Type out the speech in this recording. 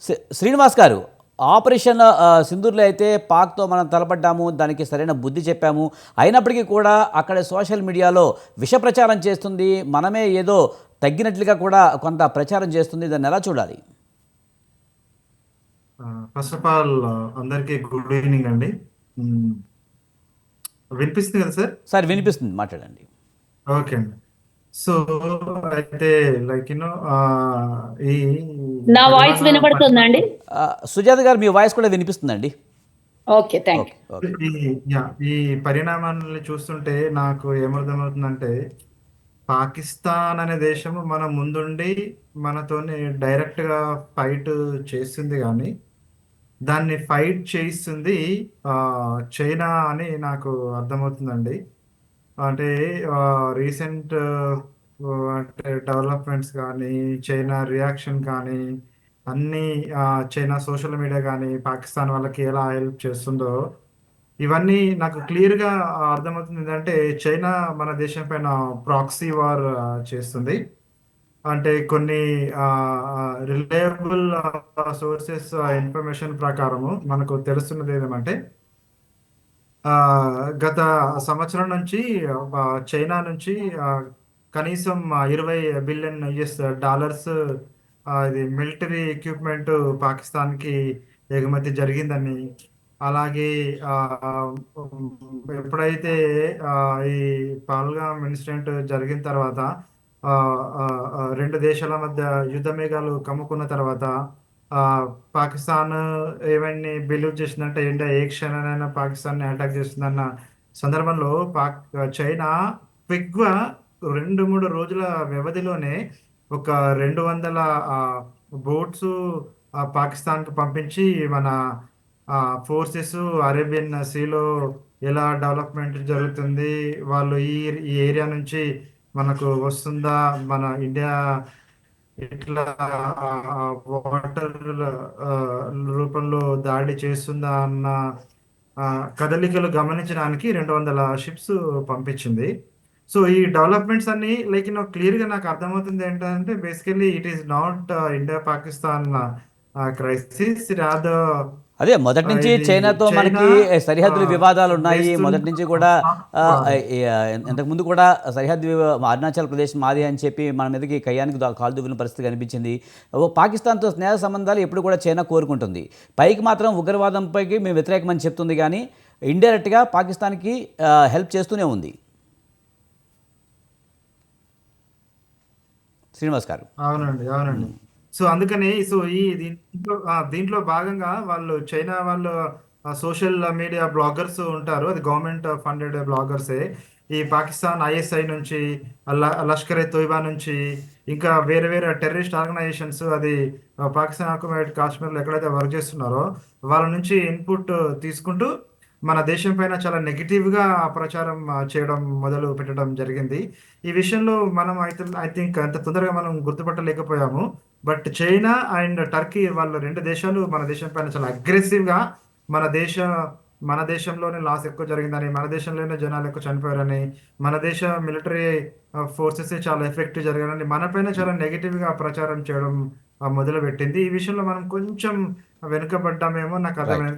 శ్రీ- శ్రీనివాస్ గారు ఆపరేషన్ సింధూర్లో అయితే పాక్తో మనం తలపడ్డాము దానికి సరైన బుద్ధి చెప్పాము. అయినప్పటికీ కూడా అక్కడ సోషల్ మీడియాలో విష ప్రచారం చేస్తుంది మనమే ఏదో తగ్గినట్లుగా కూడా కొంత ప్రచారం చేస్తుంది దాన్ని ఎలా చూడాలి? ఫస్ట్ ఆఫ్ ఆల్ అందరికీ గుడ్ ఈవినింగ్ అండి. వినిపిస్తుంది కదా సార్? సార్ వినిపిస్తుంది మాట్లాడండి. ఓకే అండి. సో అయితే లైక్ యూనో ఈ నా వాయిస్ పరిమాణ వినపడుతుందా అండి ఆ, సుజాత గారు మీ వాయిస్ కూడా వినిపిస్తుందండి. ఓకే థ్యాంక్ ఈ యా, ఈ పరిణామాలని చూస్తుంటే నాకు ఏమర్థమవుతుందంటే పాకిస్తాన్ అనే దేశము మన ముందుండి మనతోని డైరెక్ట్గా ఫైట్ చేస్తుంది కానీ దాన్ని ఫైట్ చేయిస్తుంది ఆ, చైనా అని నాకు అర్థమవుతుందండి. అంటే రీసెంట్ అంటే డెవలప్మెంట్స్ కానీ చైనా రియాక్షన్ కానీ అన్ని చైనా సోషల్ మీడియా కానీ పాకిస్తాన్ వాళ్ళకి ఎలా హెల్ప్ చేస్తుందో ఇవన్నీ నాకు క్లియర్గా అర్థమవుతుంది. ఏంటంటే చైనా మన దేశం పైన ప్రాక్సీ వార్ చేస్తుంది. అంటే కొన్ని రిలయబుల్ సోర్సెస్ ఇన్ఫర్మేషన్ ప్రకారము మనకు తెలుస్తున్నది ఏమంటే గత సంవత్సరం నుంచి చైనా నుంచి కనీసం ఇరవై బిలియన్ యుఎస్ డాలర్స్ ఇది మిలిటరీ ఎక్విప్మెంట్ పాకిస్తాన్కి ఎగుమతి జరిగిందని. అలాగే ఎప్పుడైతే ఈ పాల్గామ్ ఇన్సిడెంట్ జరిగిన తర్వాత రెండు దేశాల మధ్య యుద్ధ మేఘాలు కమ్ముకున్న తర్వాత పాకిస్తాన్ ఏమని బిలీవ్ చేసిందంటే ఇండియా ఏ క్షణానైనా పాకిస్తాన్ని అటాక్ చేస్తుందన్న సందర్భంలో పాక్ చైనా క్విక్గా రెండు మూడు రోజుల వ్యవధిలోనే ఒక రెండు వందల బోట్స్ పాకిస్తాన్కి పంపించి మన ఫోర్సెస్ అరేబియన్ సీలో ఎలా డెవలప్మెంట్ జరుగుతుంది? వాళ్ళు ఈ ఈ ఏరియా నుంచి మనకు వస్తుందా? మన ఇండియా ఇట్లా వాటర్ రూపంలో దాడి చేస్తుందా అన్న ఆ, కదలికలు గమనించడానికి రెండు వందల షిప్స్ పంపించింది. సో ఈ డెవలప్మెంట్స్ అన్ని లైక్ నో క్లియర్గా నాకు అర్థమవుతుంది ఏంటంటే basically it is not India Pakistan crisis రాద అదే మొదటి నుంచి చైనాతో మనకి సరిహద్దుల ఆ, వివాదాలు ఉన్నాయి. మొదటి నుంచి కూడా ఆ, ఆ, ఆ, ఇంతకుముందు కూడా సరిహద్దు అరుణాచల్ ప్రదేశ్ మాది అని చెప్పి మన మీదకి కయ్యానికి కాలు దువ్విన పరిస్థితి కనిపించింది. ఓ పాకిస్తాన్తో స్నేహ సంబంధాలు ఎప్పుడు కూడా చైనా కోరుకుంటుంది. పైకి మాత్రం ఉగ్రవాదంపైకి మేము వ్యతిరేకమని చెప్తుంది కానీ ఇండైరెక్ట్గా పాకిస్తాన్కి ఆ, హెల్ప్ చేస్తూనే ఉంది. శ్రీనివాస్ గారు. అవునండి అవునండి. సో అందుకని సో ఈ దీంట్లో ఆ, దీంట్లో భాగంగా వాళ్ళు చైనా వాళ్ళు సోషల్ మీడియా బ్లాగర్స్ ఉంటారు. అది గవర్నమెంట్ ఫండెడ్ బ్లాగర్సే. ఈ పాకిస్తాన్ ఐఎస్ఐ నుంచి ల- లష్కర్ తోయిబా నుంచి ఇంకా వేరే వేరే టెర్రరిస్ట్ ఆర్గనైజేషన్స్ అది ఆ, పాకిస్తాన్ ఆక్యుపైడ్ కాశ్మీర్లో ఎక్కడైతే వర్క్ చేస్తున్నారో వాళ్ళ నుంచి ఇన్పుట్ తీసుకుంటూ మన దేశం పైన చాలా నెగిటివ్గా ప్రచారం ఆ, చేయడం మొదలు పెట్టడం జరిగింది. ఈ విషయంలో మనం అయితే ఐ థింక్ అంత తొందరగా మనం గుర్తుపట్టలేకపోయాము. బట్ చైనా అండ్ టర్కీ వాళ్ళు రెండు దేశాలు మన దేశం పైన చాలా అగ్రెసివ్గా మన దేశ మన దేశంలోనే లాస్ ఎక్కువ జరిగిందని మన దేశంలోనే జనాలు ఎక్కువ చనిపోయారని మన దేశ మిలిటరీ ఫోర్సెస్ చాలా ఎఫెక్టివ్ జరిగారని మన పైన చాలా నెగిటివ్గా ప్రచారం చేయడం మొదలుపెట్టింది. ఈ విషయంలో మనం కొంచెం వెనుకబడ్డామేమో నాకు అర్థమైంది